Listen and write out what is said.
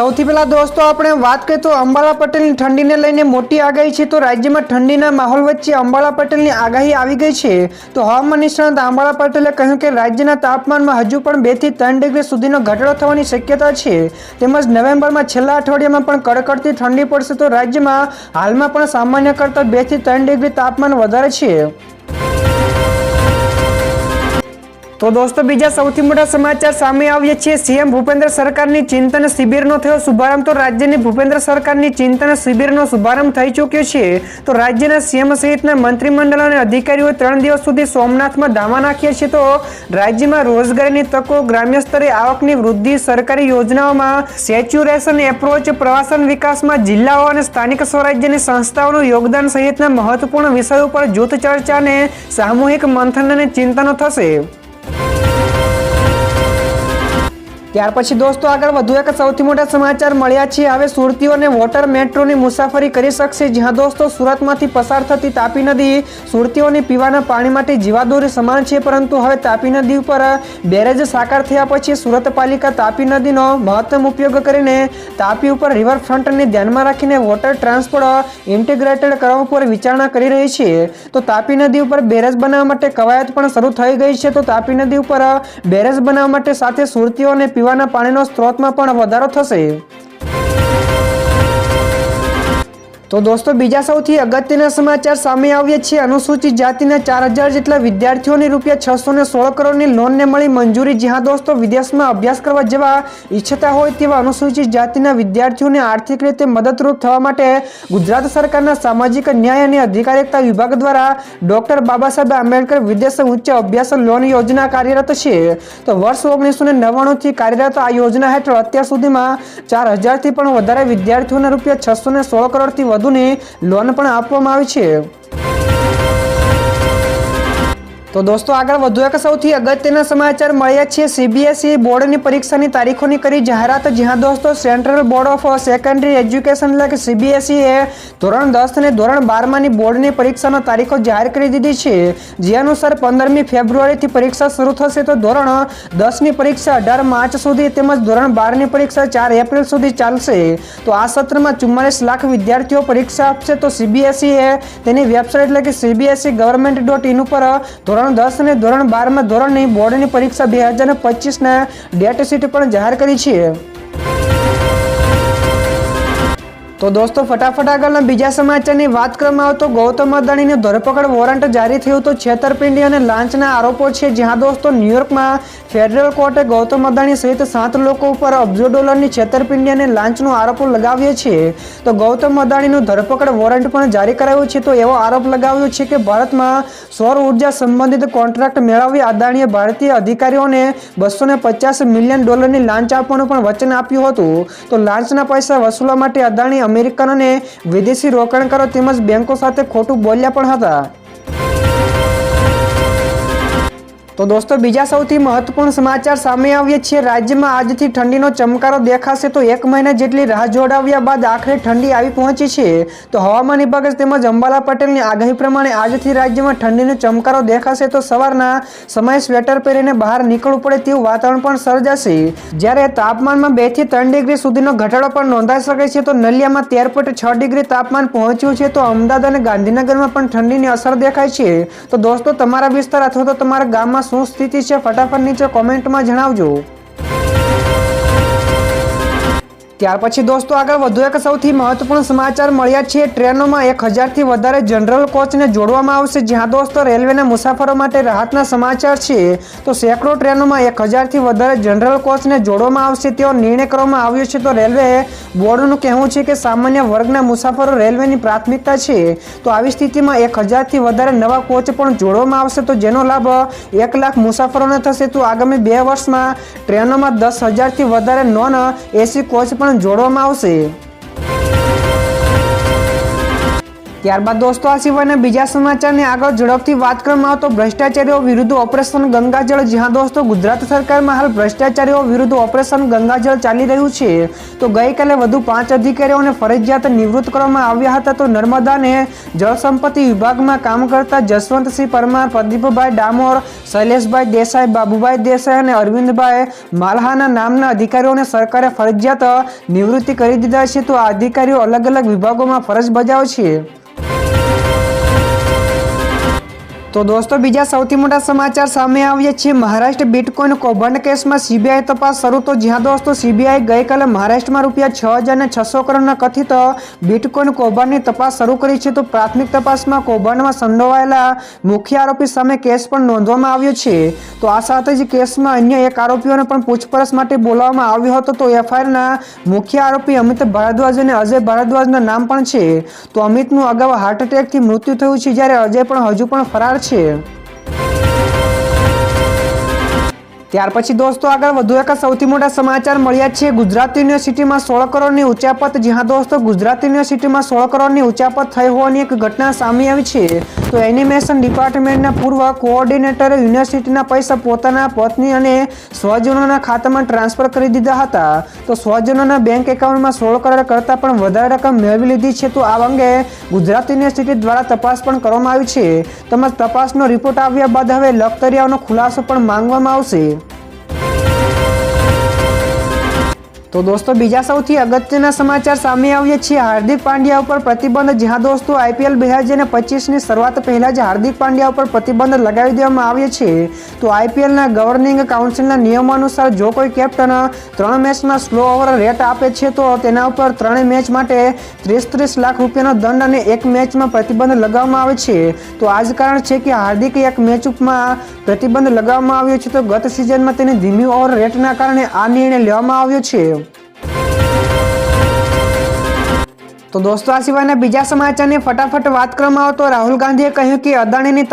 સૌથી પહેલા દોસ્તો, આપણે વાત કરીએ તો અંબાલા પટેલની ઠંડીને લઈને મોટી આગાહી છે. તો રાજ્યમાં ઠંડીના માહોલ વચ્ચે અંબાલા પટેલની આગાહી આવી ગઈ છે. તો હવામાન નિષ્ણાંત અંબાલા પટેલે કહ્યું કે રાજ્યના તાપમાનમાં હજુ પણ બેથી ત્રણ ડિગ્રી સુધીનો ઘટાડો થવાની શક્યતા છે. તેમજ નવેમ્બરમાં છેલ્લા અઠવાડિયામાં પણ કડકડતી ઠંડી પડશે. તો રાજ્યમાં હાલમાં પણ સામાન્ય કરતાં બેથી ત્રણ ડિગ્રી તાપમાન વધારે છે. તો દોસ્તો બીજા સૌથી મોટા સમાચાર સામે આવ્યા છે. સીએમ ભૂપેન્દ્ર સરકારની ચિંતન શિબિરનો થયો શુભારંભ. તો રાજ્યની ભૂપેન્દ્ર સરકારની ચિંતન શિબિરનો શુભારંભ થઈ ચૂક્યો છે. તો રાજ્યના સીએમ સહિતના મંત્રીમંડળ અને અધિકારીઓ ત્રણ દિવસ સુધી સોમનાથમાં ધામા નાખ્યા છે. તો રાજ્યમાં રોજગારીની તકો, ગ્રામ્ય સ્તરે આવકની વૃદ્ધિ, સરકારી યોજનાઓમાં સેચ્યુરેશન એપ્રોચ, પ્રવાસન વિકાસમાં જિલ્લાઓ અને સ્થાનિક સ્વરાજ્યની સંસ્થાઓનું યોગદાન સહિતના મહત્વપૂર્ણ વિષયો પર જૂથ ચર્ચા અને સામૂહિક મંથન અને ચિંતનો થશે. ત્યાર પછી દોસ્તો, આગળ વધુ એક સૌથી મોટા સમાચાર મળ્યા છે. હવે સુરતીઓને વોટર મેટ્રોની મુસાફરી કરી શકશે, જ્યાં દોસ્તો સુરતમાંથી પસાર થતી તાપી નદી સુરતીઓની પીવાના પાણી માટે જીવાદોરી સમાન છે, પરંતુ હવે તાપી નદી ઉપર બેરેજ સાકાર થયા પછી સુરત પાલિકા તાપી નદીનો મહત્તમ ઉપયોગ કરીને તાપી ઉપર રિવરફ્રન્ટને ધ્યાનમાં રાખીને વોટર ટ્રાન્સપોર્ટ ઇન્ટિગ્રેટેડ કરવા પર વિચારણા કરી રહી છે. તો તાપી નદી ઉપર બેરેજ બનાવવા માટે કવાયત પણ શરૂ થઈ ગઈ છે. તો તાપી નદી ઉપર બેરેજ બનાવવા માટે સાથે સુરતીઓને પીવાના પાણીનો સ્ત્રોતમાં પણ વધારો થશે. તો દોસ્તો, બીજા સૌથી અગત્યના સમાચાર સામે આવ્યા છે. અનુસૂચિત જાતિના ચાર હજાર જેટલા વિદ્યાર્થીઓને રૂપિયા છસો ને સોળ કરોડની લોનને મળી મંજૂરી. જ્યાં દોસ્તો, વિદેશમાં અભ્યાસ કરવા જવા ઈચ્છતા હોય તેવા અનુસૂચિત જાતિના વિદ્યાર્થીઓને આર્થિક રીતે મદદરૂપ થવા માટે ગુજરાત સરકારના સામાજિક ન્યાય અને અધિકારિકતા વિભાગ દ્વારા ડોક્ટર બાબા સાહેબ આંબેડકર વિદેશ ઉચ્ચ અભ્યાસ લોન યોજના કાર્યરત છે. તો વર્ષ ઓગણીસો ને નવ્વાણુંથી કાર્યરત આ યોજના હેઠળ અત્યાર સુધીમાં ચાર હજારથી પણ વધારે વિદ્યાર્થીઓને રૂપિયા છસો ને સોળ કરોડથી વધુની લોન પણ આપવામાં આવી છે. તો દોસ્તો, આગળ વધુ એક સૌથી અગત્યના સમાચાર મળ્યા છે. સીબીએસઈ બોર્ડની પરીક્ષાની તારીખોની કરી જાહેરાત. જ્યાં દોસ્તો Central Board of Secondary Education એટલે કે સીબીએસઈ એ ધોરણ દસ અને ધોરણ બારમાંની બોર્ડની પરીક્ષાના તારીખો જાહેર કરી દીધી છે. જે અનુસાર પંદરમી ફેબ્રુઆરીથી પરીક્ષા શરૂ થશે તો ધોરણ દસની પરીક્ષા અઢાર માર્ચ સુધી તેમજ ધોરણ બારની પરીક્ષા ચાર એપ્રિલ સુધી ચાલશે. તો આ સત્રમાં ચુમ્માલીસ લાખ વિદ્યાર્થીઓ પરીક્ષા આપશે. તો સીબીએસઈ એ તેની વેબસાઇટ એટલે કે સીબીએસઈ ગવર્મેન્ટ ડોટ ઇન ઉપર ધોરણ દસ અને ધોરણ બારમાં ધોરણની બોર્ડની પરીક્ષા બે હજાર પચીસના ડેટ શીટ પણ જાહેર કરી છે. તો દોસ્તો, ફટાફટ આગળના બીજા સમાચારની વાત કરવામાં આવે તો ગૌતમ અદાણીની ધરપકડ વોરંટ જારી થયું તો છેતરપિંડી અને લાંચના આરોપો છે. જ્યાં દોસ્તો, ન્યુયોર્કમાં ફેડરલ કોર્ટે ગૌતમ અદાણી સહિત સાત લોકો ઉપર અબજો ડોલરની છેતરપિંડી અને લાંચનો આરોપો લગાવ્યો છે. તો ગૌતમ અદાણીનું ધરપકડ વોરંટ પણ જારી કરાયું છે. તો એવો આરોપ લગાવ્યો છે કે ભારતમાં સૌર ઊર્જા સંબંધિત કોન્ટ્રાક્ટ મેળવી અદાણીએ ભારતીય અધિકારીઓને બસો પચાસ મિલિયન ડોલરની લાંચ આપવાનું પણ વચન આપ્યું હતું. તો લાંચના પૈસા વસૂલવા માટે અદાણી અમેરિકન અને વિદેશી રોકાણકારો તેમજ બેંકો સાથે ખોટું બોલ્યા પણ હતા. તો દોસ્તો, બીજા સૌથી મહત્વપૂર્ણ સમાચાર સામે આવીએ છીએ રાજ્યમાં આજથી ઠંડીનો ચમકારો દેખાશે તો એક મહિના જેટલી રાહ જોડાવ્યા બાદ આખરે ઠંડી આવી પહોંચી છે. તો હવામાન વિભાગ તેમજ અંબાલા પટેલની આગાહી પ્રમાણે આજથી રાજ્યમાં ઠંડીનો ચમકારો દેખાશે તો સવારના સમયે સ્વેટર પહેરીને બહાર નીકળવું પડે તેવું વાતાવરણ પણ સર્જાશે. જ્યારે તાપમાનમાં બેથી ત્રણ ડિગ્રી સુધીનો ઘટાડો પણ નોંધાઈ શકે છે, તો નલિયામાં તેર પોઈન્ટ છ ડિગ્રી તાપમાન પહોંચ્યું છે, તો અમદાવાદ અને ગાંધીનગરમાં પણ ઠંડીની અસર દેખાય છે. તો દોસ્તો, તમારા વિસ્તાર અથવા તો તમારા ગામમાં શું સ્થિતિ છે? ફટાફટ નીચે કોમેન્ટમાં જણાવજો. ત્યાર પછી દોસ્તો આગળ વધુ એક સૌથી મહત્વપૂર્ણ સમાચાર મળ્યા છે. ટ્રેનોમાં એક હજારથી વધારે જનરલ કોચને જોડવામાં આવશે. જ્યાં દોસ્તો રેલવેના મુસાફરો માટે રાહતના સમાચાર છે. તો સેંકડો ટ્રેનોમાં એક હજારથી વધારે જનરલ કોચને જોડવામાં આવશે તેવો નિર્ણય કરવામાં આવ્યો છે. તો રેલવે બોર્ડનું કહેવું છે કે સામાન્ય વર્ગના મુસાફરો રેલવેની પ્રાથમિકતા છે. તો આવી સ્થિતિમાં એક હજારથી વધારે નવા કોચ પણ જોડવામાં આવશે. તો જેનો લાભ એક લાખ મુસાફરોને થશે. તો આગામી બે વર્ષમાં ટ્રેનોમાં દસ હજારથી વધારે નોન એસી કોચ પણ જોડવામાં આવશે. ત્યારબાદ દોસ્તો, આ સિવાયના બીજા સમાચારની આગળ ઝડપથી વાત કરવામાં આવે તો ભ્રષ્ટાચારીઓ વિરુદ્ધ ઓપરેશન ગંગાજળ. જ્યાં દોસ્તો, ગુજરાત સરકારમાં હાલ ભ્રષ્ટાચારીઓ વિરુદ્ધ ઓપરેશન ગંગાજળ ચાલી રહ્યું છે. તો ગઈકાલે વધુ પાંચ અધિકારીઓને ફરજિયાત નિવૃત્ત કરવામાં આવ્યા હતા. તો નર્મદાને જળસંપત્તિ જળ સંપત્તિ વિભાગમાં કામ કરતા જસવંતસિંહ પરમાર, પ્રદીપભાઈ ડામોર, શૈલેષભાઈ દેસાઈ, બાબુભાઈ દેસાઈ અને અરવિંદભાઈ માલહાના નામના અધિકારીઓને સરકારે ફરજિયાત નિવૃત્તિ કરી દીધા છે. તો આ અધિકારીઓ અલગ અલગ વિભાગોમાં ફરજ બજાવે છે. તો દોસ્તો, બીજા સૌથી મોટા સમાચાર સામે આવ્યા છે. મહારાષ્ટ્ર બિટકોઇન કૌભાંડ કેસમાં સીબીઆઈ તપાસ શરૂ. તો જ્યાં દોસ્તો, સીબીઆઈ ગઈકાલે મહારાષ્ટ્રમાં રૂપિયા છ હજાર ને છસો કરોડના કથિત બિટકોઇન કૌભાંડની તપાસ શરૂ કરી છે. તો પ્રાથમિક તપાસમાં કૌભાંડમાં સંડોવાયેલા મુખ્ય આરોપી સામે કેસ પણ નોંધવામાં આવ્યો છે. તો આ સાથે જ કેસમાં અન્ય એક આરોપીઓને પણ પૂછપરછ માટે બોલાવવામાં આવ્યો હતો. તો એફઆઈઆરના મુખ્ય આરોપી અમિત ભારદ્વાજ અને અજય ભારદ્વાજના નામ પણ છે. તો અમિતનું અગાઉ હાર્ટ એટેકથી મૃત્યુ થયું છે. જ્યારે અજય પણ હજુ પણ ફરાર છે ત્યાર પછી દોસ્તો આગળ વધુ એક સૌથી મોટા સમાચાર મળ્યા છે. ગુજરાત યુનિવર્સિટીમાં સોળ કરોડની ઉચાપત જ્યાં દોસ્તો, ગુજરાત યુનિવર્સિટીમાં સોળ કરોડની ઉચાપત થઈ હોવાની એક ઘટના સામે આવી છે. તો એનિમેશન ડિપાર્ટમેન્ટના પૂર્વ કોઓર્ડિનેટરે યુનિવર્સિટીના પૈસા પોતાના પત્ની અને સ્વજનોના ખાતામાં ટ્રાન્સફર કરી દીધા હતા. તો સ્વજનોના બેંક એકાઉન્ટમાં સોળ કરોડ કરતાં પણ વધારે રકમ મેળવી લીધી છે. તો આ અંગે ગુજરાત યુનિવર્સિટી દ્વારા તપાસ પણ કરવામાં આવી છે. તેમજ તપાસનો રિપોર્ટ આવ્યા બાદ હવે લખતરિયાઓનો ખુલાસો પણ માંગવામાં આવશે. તો દોસ્તો, બીજા સૌથી અગત્યના સમાચાર સામે આવીએ છે. હાર્દિક પાંડ્યા ઉપર પ્રતિબંધ જ્યાં દોસ્તો, આઈપીએલ બે હજાર પચીસની શરૂઆત પહેલાં જ હાર્દિક પાંડ્યા ઉપર પ્રતિબંધ લગાવી દેવામાં આવ્યો છે. તો આઈપીએલના ગવર્નિંગ કાઉન્સિલના નિયમો અનુસાર જો કોઈ કેપ્ટન ત્રણ મેચમાં સ્લો ઓવર રેટ આપે છે, તો તેના ઉપર ત્રણેય મેચ માટે ત્રીસ ત્રીસ લાખ રૂપિયાનો દંડ અને એક મેચમાં પ્રતિબંધ લગાવવામાં આવે છે. તો આ જ કારણ છે કે હાર્દિક એક મેચમાં પ્રતિબંધ લગાવવામાં આવ્યો છે. તો ગત સિઝનમાં તેની ધીમી ઓવર રેટના કારણે આ નિર્ણય લેવામાં આવ્યો છે. તો દોસ્તો, આ સિવાયના બીજા સમાચારની ફટાફટ વાત કરવામાં આવે તો રાહુલ ગાંધીએ કહ્યું કે અદાણીની